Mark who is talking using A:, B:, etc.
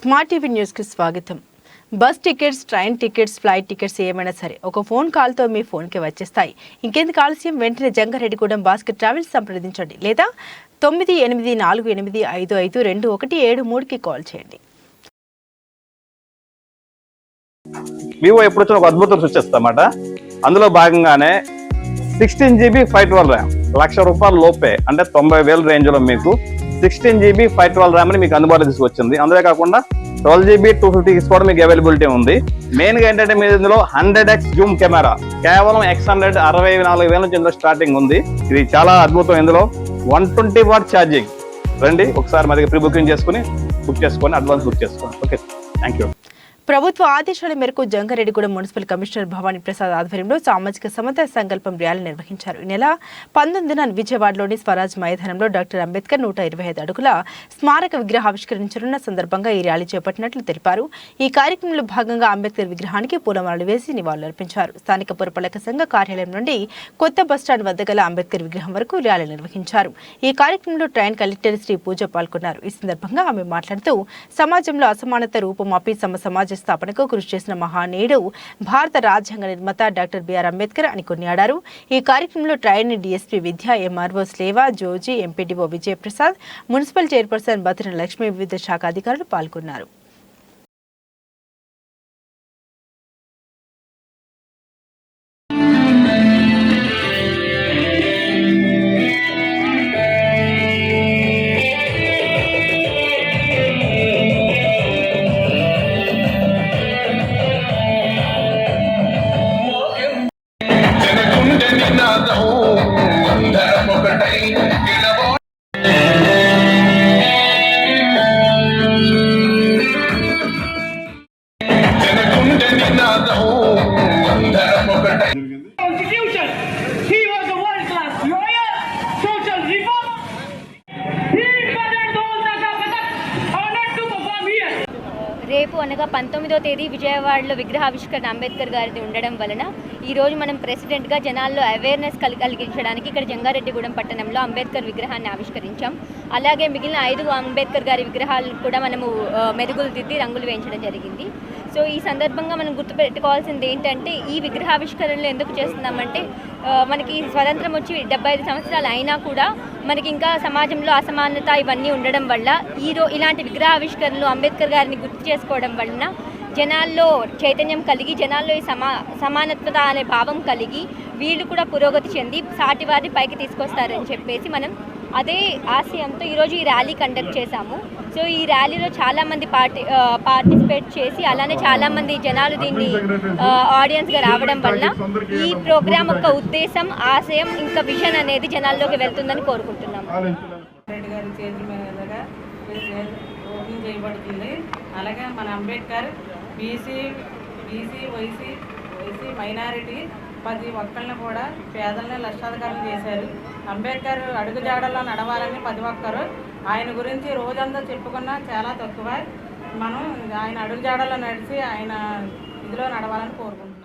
A: Smart TV న్యూస్కి స్వాగతం. Bus tickets train tickets flight tickets ఏమైనా సరే ఒక ఫోన్ కాల్తో మీ ఫోన్కి వచ్చేస్తాయి. ఇంకెందుకు ఆలస్యం? వెంటనే జంగారెడ్డిగూడెం భాస్కర్ ట్రావెల్స్ సంప్రదించండి లేదా తొమ్మిది ఎనిమిది నాలుగు ఎనిమిది ఐదు ఐదు రెండు ఒకటి ఏడు మూడుకి కాల్ చేయండి.
B: వివో ఎప్పుడు వచ్చిన ఒక అద్భుతం సృష్టిస్తామాట అందులో భాగంగానే sixteen GB five twelve RAM. Lakh రూపాయల లోపే అంటే తొంభై వేల రేంజ్లో మీకు sixteen GB five twelve RAM అని మీకు అందుబాటులో తీసుకొచ్చింది. అందులో కాకుండా ట్వెల్వ్ జీబీ టూ ఫిఫ్టీ కూడా మీకు అవైలబిలిటీ ఉంది. మెయిన్గా ఏంటంటే మీరు ఇందులో హండ్రెడ్ ఎక్స్ జూమ్ కెమెరా కేవలం ఎక్స్ హండ్రెడ్ అరవై నాలుగు వేల నుంచి ఇందులో స్టార్టింగ్ ఉంది. ఇది చాలా అద్భుతం ఇందులో. వన్ ట్వంటీ వాట్ ఛార్జింగ్ రండి ఒకసారి మరి ప్రీ బుకింగ్ చేసుకుని బుక్ చేసుకొని అడ్వాన్స్ బుక్ చేసుకోండి ఓకే థ్యాంక్ యూ
A: ప్రభుత్వ ఆదేశాల మేరకు జంగారెడ్డిగూడెం మున్సిపల్ కమిషనర్ భవానీ ప్రసాద్ ఆధ్వర్యంలో సామాజిక సమత సంకల్పం ర్యాలీ నిర్వహించారు. ఈ నెల పంతొమ్మిదిన విజయవాడలోని స్వరాజ్ మైదానంలో డాక్టర్ అంబేద్కర్ నూట ఇరవై ఐదు అడుగుల స్మారక విగ్రహావిష్కరించనున్న సందర్భంగా ఈ ర్యాలీ చేపట్టినట్లు తెలిపారు. ఈ కార్యక్రమంలో భాగంగా అంబేద్కర్ విగ్రహానికి పూలమాలలు వేసి నివాళులర్పించారు. స్థానిక పురపాలక సంఘ కార్యాలయం నుండి కొత్త బస్టాండ్ వద్ద గల అంబేద్కర్ విగ్రహం వరకు ర్యాలీ నిర్వహించారు. ఈ కార్యక్రమంలో ట్రైన్ కలెక్టర్ శ్రీ పూజ పాల్గొన్నారు. ఈ సందర్భంగా ఆమె మాట్లాడుతూ సమాజంలో అసమానత రూపమాపి సమ సమాజ స్థాపనకు కృషి చేసిన మహానీయుడు భారత రాజ్యాంగ నిర్మాత డాక్టర్ బిఆర్ అంబేద్కర్ అని కొనియాడారు. ఈ కార్యక్రమంలో train DSP Vidya MRO Sleva Joji MPDO Vijayaprasad municipal chairperson Bathina Lakshmi వివిధ శాఖ అధికారులు పాల్గొన్నారు.
C: అనగా పంతొమ్మిదో తేదీ విజయవాడలో విగ్రహావిష్కరణ అంబేద్కర్ గారిది ఉండడం వలన ఈ రోజు మనం ప్రెసిడెంట్గా జనాల్లో అవేర్నెస్ కలి కలిగించడానికి ఇక్కడ జంగారెడ్డిగూడెం పట్టణంలో అంబేద్కర్ విగ్రహాన్ని ఆవిష్కరించాం. అలాగే మిగిలిన ఐదు అంబేద్కర్ గారి విగ్రహాలు కూడా మనము మెరుగులు దిద్ది రంగులు వేయించడం జరిగింది. సో ఈ సందర్భంగా మనం గుర్తుపెట్టుకోవాల్సింది ఏంటంటే ఈ విగ్రహావిష్కరణలు ఎందుకు చేస్తున్నామంటే మనకి స్వతంత్రం వచ్చి డెబ్బై ఐదు సంవత్సరాలు అయినా కూడా మనకి ఇంకా సమాజంలో అసమానత ఇవన్నీ ఉండడం వల్ల ఈరో ఇలాంటి విగ్రహావిష్కరణలు అంబేద్కర్ గారిని గుర్తు చేసుకోవడం వలన జనాల్లో చైతన్యం కలిగి జనాల్లో ఈ సమా సమానత్వత అనే భావం కలిగి వీళ్ళు కూడా పురోగతి చెంది సాటి వారిని పైకి తీసుకొస్తారని చెప్పేసి మనం అదే ఆశయంతో ఈరోజు ఈ ర్యాలీ కండక్ట్ చేశాము. సో ఈ ర్యాలీలో చాలామంది పార్టి పార్టిసిపేట్ చేసి అలానే చాలామంది జనాలు దీన్ని ఆడియన్స్గా రావడం వల్ల ఈ ప్రోగ్రామ్ యొక్క ఉద్దేశం ఆశయం ఇంకా విజన్ అనేది జనాల్లోకి వెళ్తుందని కోరుకుంటున్నాము.
D: చేయబడుతుంది. అలాగే మన అంబేద్కర్ బీసీ బీసీ వైసీ వైసీ మైనారిటీ పది ఒక్కరిని కూడా పేదల్ని లక్షాధికారులు చేశారు. అంబేద్కర్ అడుగుజాడల్లో నడవాలని పది ఒక్కరు ఆయన గురించి రోజంతా చెప్పుకున్నా చాలా తక్కువ. మనం ఆయన అడుగుజాడల్లో నడిచి ఆయన ఇదిలో నడవాలని కోరుకుంటున్నాం.